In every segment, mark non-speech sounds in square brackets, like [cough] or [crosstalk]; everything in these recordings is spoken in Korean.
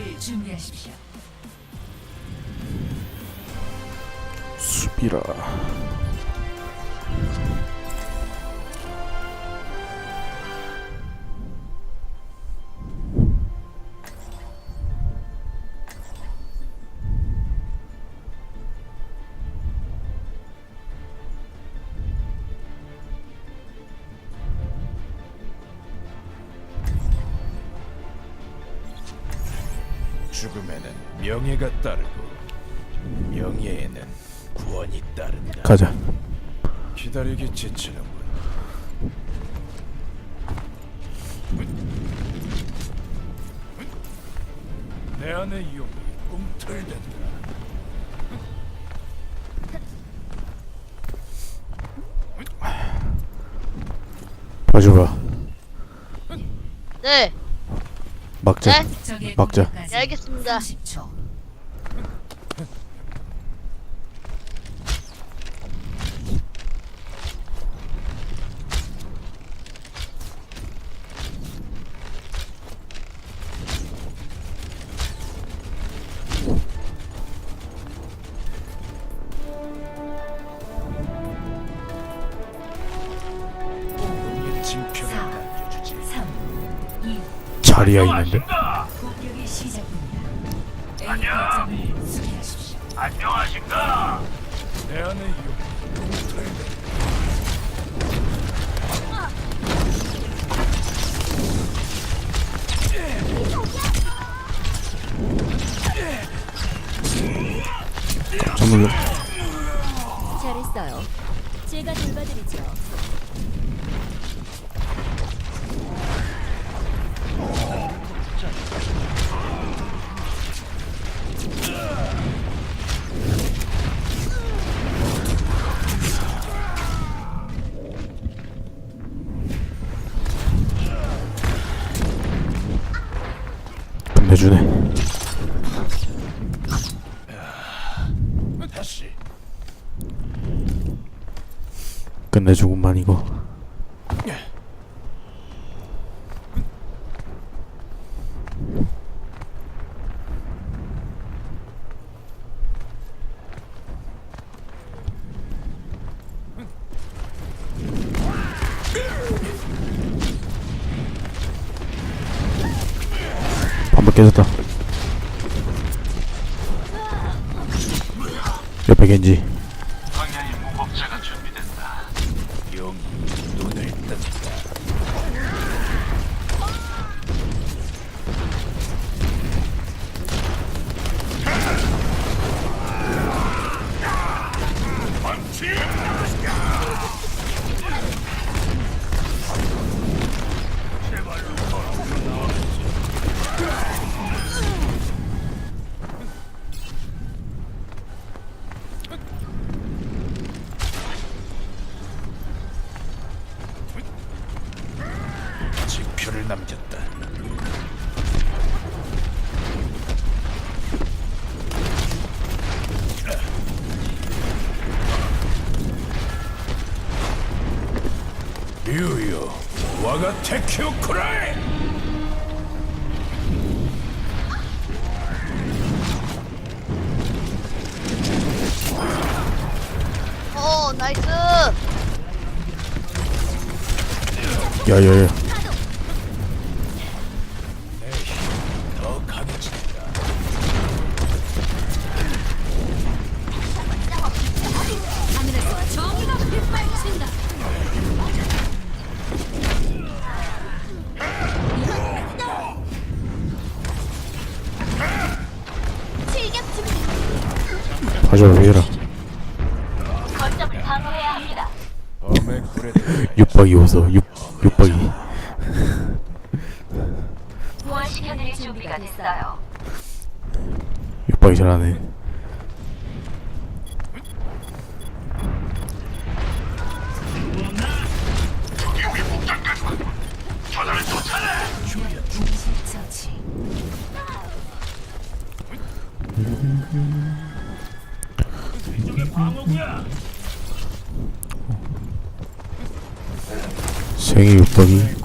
수비를 준비하십시오. 수비라 따르고 명예에는 구원이 따른다. 가자 기다리기 지치는군. 내 안의 용이 꿈틀댄다. 봐줘봐 네, 막자 네, 막자. 네, 알겠습니다. 30초. 자리야 있는데 수비하십시오. 내 꿈틀댄다. 정글 잘했어요. 제가 돌봐드리죠. 내주네. 다시. 끝내주구만 이거 깨졌다. 옆에 겐지 쿠라이. 어, 나이스. 야야야 시켜드릴 준비가 됐어요. 육박이 잘하네. 생일 육박이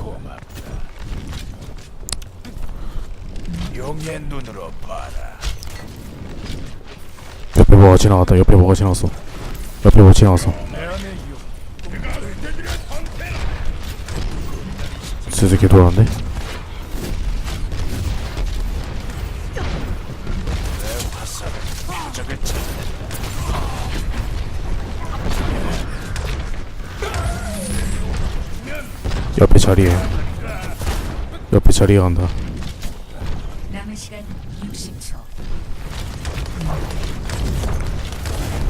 지나갔다. 옆에 뭐가 지나갔어? 옆에 뭐가 지나갔어? 개 돌아왔네. 옆에 자리에. 옆에 자리에 간다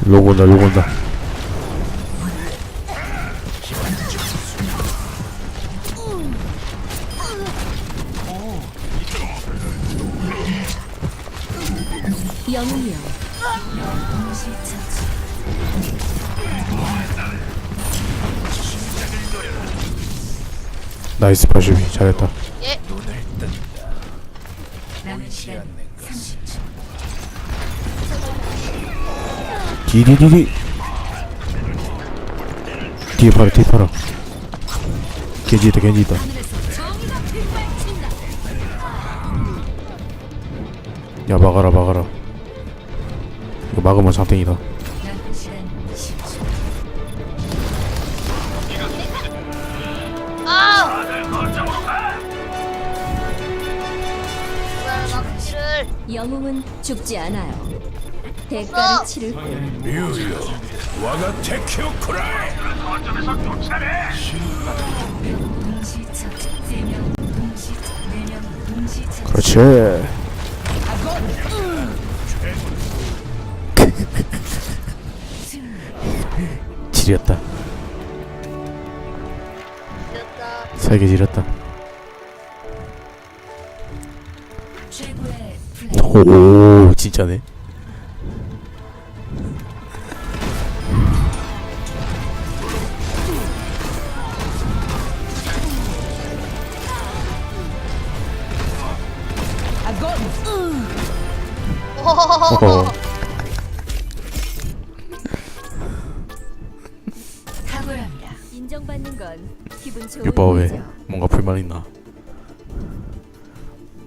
로고 온다 로고 온다 영웅이여. 나이스 82 잘했다 예. 눈을 뜬다. 남은 시간 않는 것은 30초. 디디디디 뒤에 봐라 뒤에 봐라 겐지 있다 겐지 있다 야 막아라 막아라 이거 막으면 장땡이다 남은 시간 10초. 아! 뭐야, 막지를 영웅은 죽지 않아요 대가를 치를 뮤요. 와가 처치. 3명 동시 처치. 4명 동시 처치. 그렇지 [laughs] 지렸다. 세게 지렸다. 오 진짜네 어허 탁월합니다. 인정받는 건 기분 좋은 유빠 왜 일이죠 뭔가 불만 있나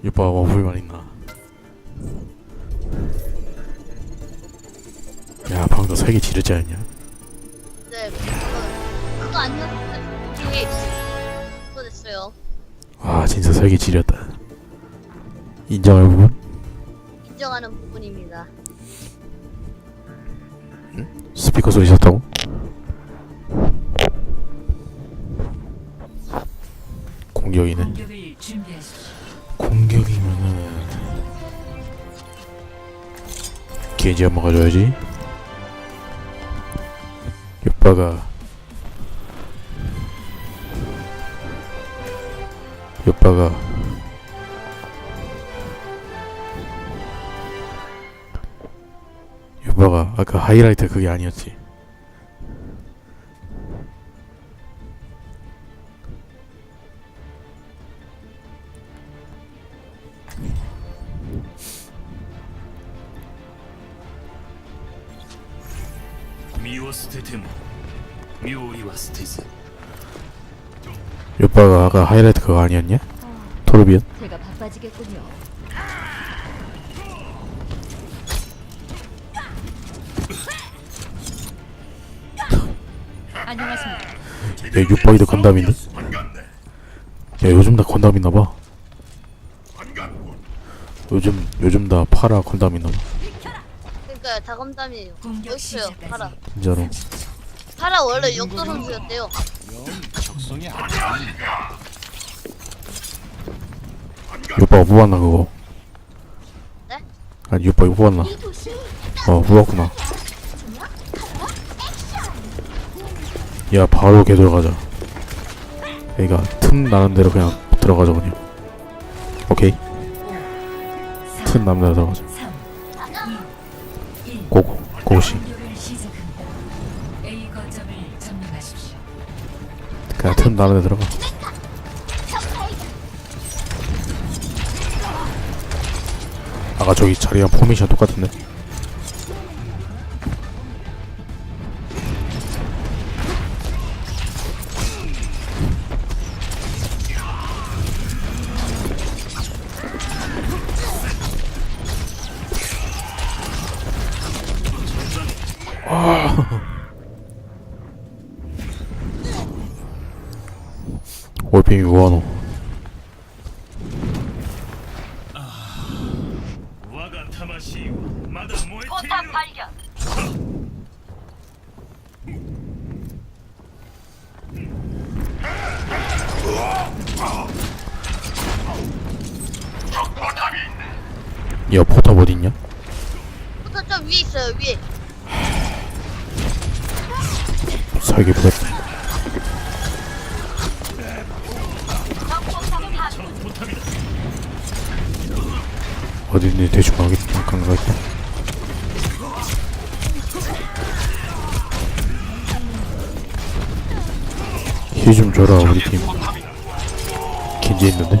유빠가 뭐 불만 있나 야 방금 세게 지르지 않냐 네, 그거, 그거 아니었는데. 우리 그거 됐어요. 아 진짜 세게 지렸다 인정할 부분? 인정하는 부분입니다. 스피커 소리 셨다고? 공격이네. 공격이면은 게이지 한번 가져야지 옆바가 하이라이트 그게 아니었지. 옆바가 아까 하이라이트 그거 아니었냐? 토르비언? 제가 바빠지겠군요 안녕하십니까 야 육박이도 건담인데? 야 요즘 다 건담 있나봐 요즘 요즘 다 파라 건담 있나봐 그러니까 다검담이에요. 공격 멋있어요. 파라. 시작까지. 진짜로 파라 원래 역도 선수였대요. 육박아 뽑았나 그거 네? 아니 육박이 뽑았나 어 뽑았구나 야 바로 개 들어가자. 그니까 틈 나는 대로 그냥 들어가자 그냥 오케이. 틈 나는 대로 들어가자. 3, 2, 1. 고고 고시. 그냥 틈 나는 데 들어가. 아까 저기 자리랑 포메이션 똑같은데 게임 우한호 포탑 발견. 야 포탑 어딨냐? 포탑 좀 위에 있어요 위에. 살기 부럽다 어딨니 대충 가겠 감각있다 힐좀 줘라 우리 팀. 겐지 있는데?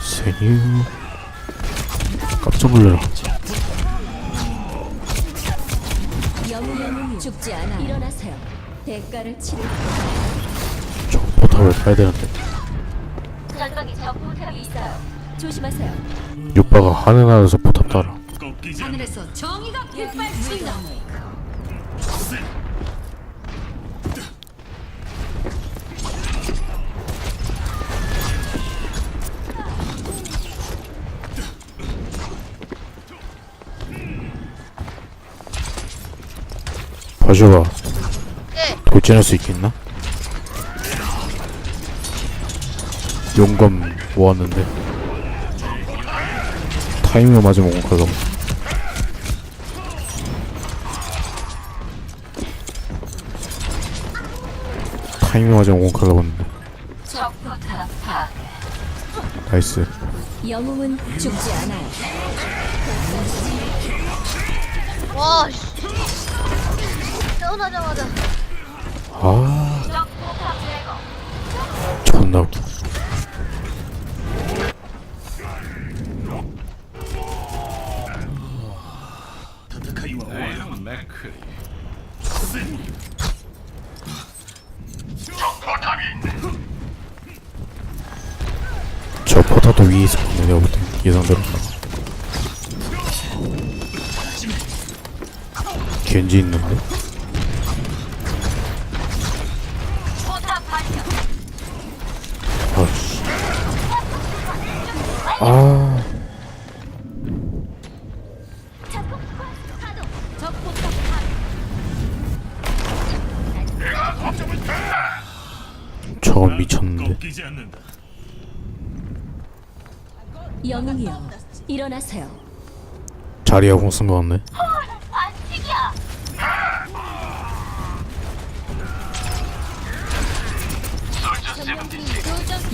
세뉴 깜짝 놀래라 죽지 않아. 일어나세요. 대가를 치를 저 포탑을 파야 되는데 전방에 적 포탑이 있어요. 조심하세요. 육바가 하늘 나라에서 포탑 따라 꺾이지 하늘에서 정의가 빗발친다. 봐줘봐 네. 돌진할 수 있겠나? 용검 모았는데 타이밍을 맞으면 공카가 타이밍 맞으면 공카가 봤는데. 나이스 영웅은 죽지 않아요. 와. 씨. 태어나자마자 아. 존나 웃기 저 포탑도 위에 있었네 내가 볼때 예상대로 겐지 있는데? 아 파. 저건 미쳤는데 영웅이여, 일어나세요. 자리야 공쓴 거 같네.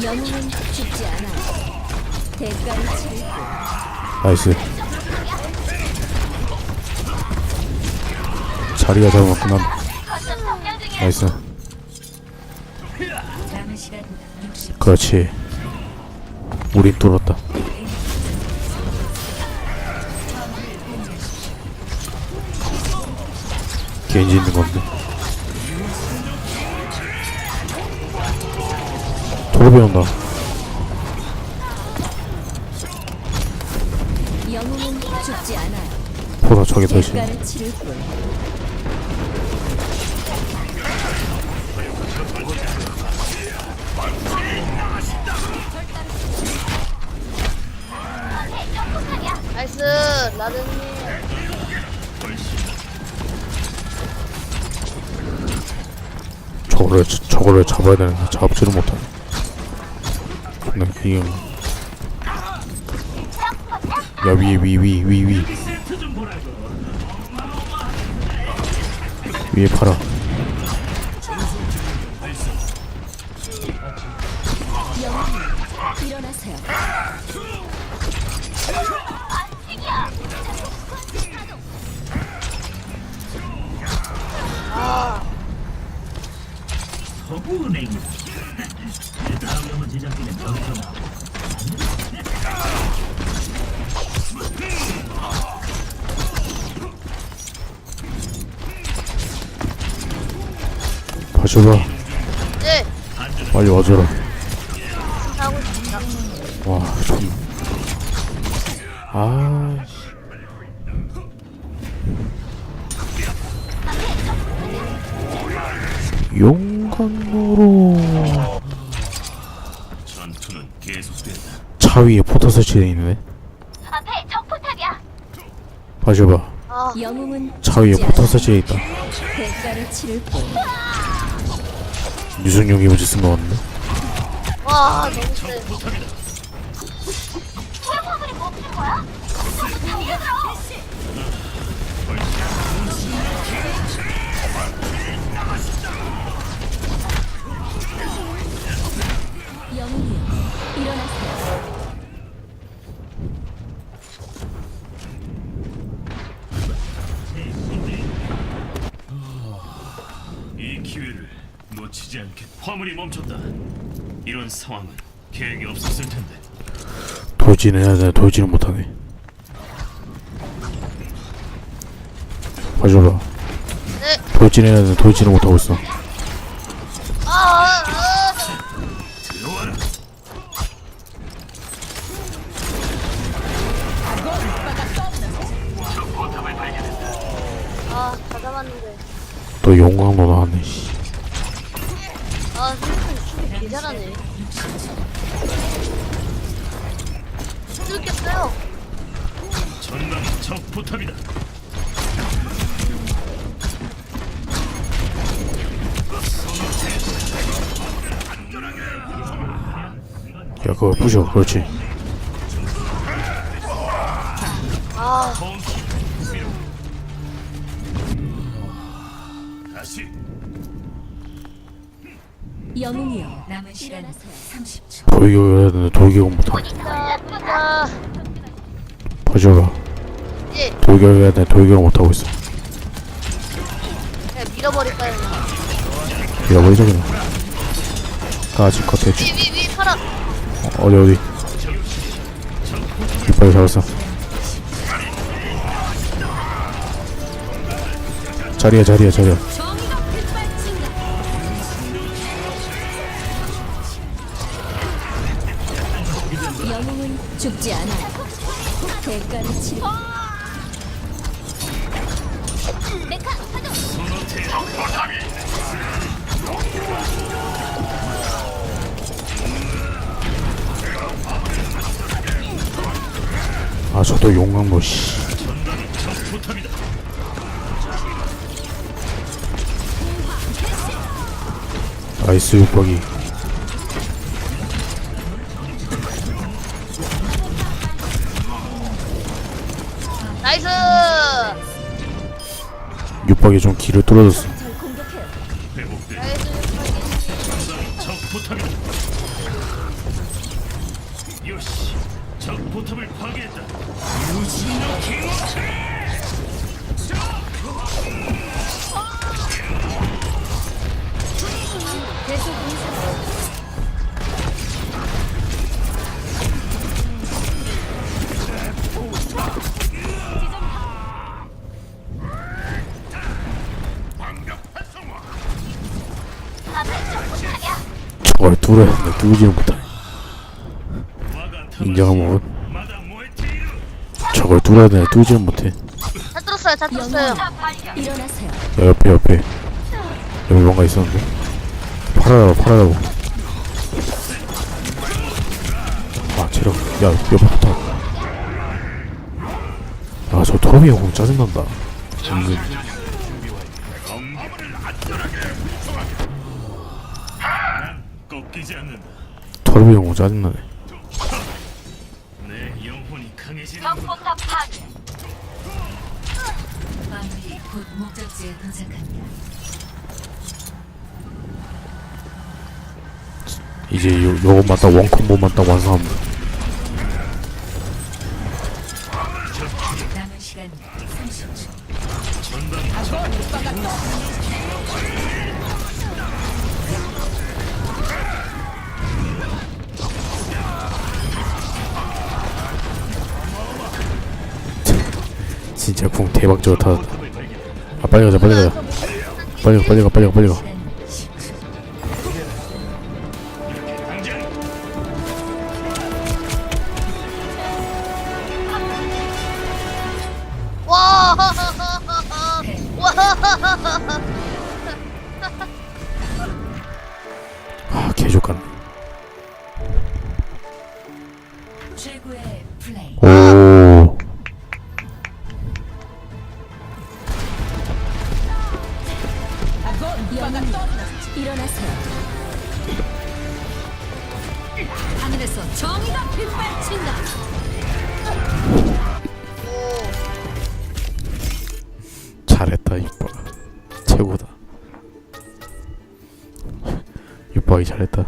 영웅은 죽지 뿐. 나이스. 자리가 중이야. 나이스. 남은 시간 60. 그렇지. 우린 뚫었다. 겐지 있는 건데. 도로 배운다 죽지 않아요. 대가를 치를 뿐. 나이스 라든님. 저거를 저거를 잡아야 되는데 잡지를 못하네 존나 이게 야 위에 위위 위. 위 위에 팔아 봐줘봐 네. 빨리 와줘라 하고 있습니다. 와 존. 아 용광로로 전투는 계속된다. 차 위에 포터 설치되어 있네 앞에 적포탑이야. 봐줘봐 아 영웅은 차 위에 죽지 포터. 설치되어 있다 대가를 치를 뿐. 유승용 이모지 쓴거 같네 와 너무 세? 영웅이여 일어나세요. 이 기회를 놓치지 않게 화물이 멈췄다. 이런 상황은 계획이 없었을 텐데. 돌진을 해야 되나 돌진을 못하네 봐줘봐 네. 돌진해야 되나 돌진을 못하고 있어 아, 아, 아. 들어와라. 아, 다 잡았는데. 또 용광로 나왔네 씨. 잘하네. 뚫겠어요. 전방 적 포탑이다. 야 그거 부셔 그렇지 아. 다시 영웅이여 남은 시간 일어나세요. 30초. 돌격을 해야 되나 돌격은 못하네 자, 보자. 봐줘봐 예, 돌격을 해야 되나 돌격을 못하고 있어 그냥 밀어버릴까요? 잃어버리자 그냥 까지 컷 대충 위, 위, 위, 파라. 어디 어디 이빨 잡았어 자리야 자리야 자리야 영웅은 죽지 않아요. 대가를 뿐. 메카 파동. 아 저도 용광로 씨. 나이스 육박이 육박이 좀 길을 뚫어줬어 걸 뚫어야 되는데 뚫지는 못하네 인정하면. 저걸 뚫어야 되는데 뚫지는 못해 다 뚫었어요, 다 뚫었어요. 일어나세요. 야 옆에 옆에. 여기 뭔가 있었는데? 팔아다봐 팔아다봐 아 체력 야 옆에 붙어. 아저 토비 형 짜증난다. 은근 토비 형 짜증나네 파괴. 곧 목적지에 도착합니다. 이제 요, 요것만 딱 원콤보만 딱 돼. 남은 시간 30초. 진짜 궁 대박적으로 타졌다 아 빨리 가자 빨리 가자. 빨리 가 빨리 가 빨리 가 빨리 가아 개족간 최고의 플레이. 이뻐이 잘했다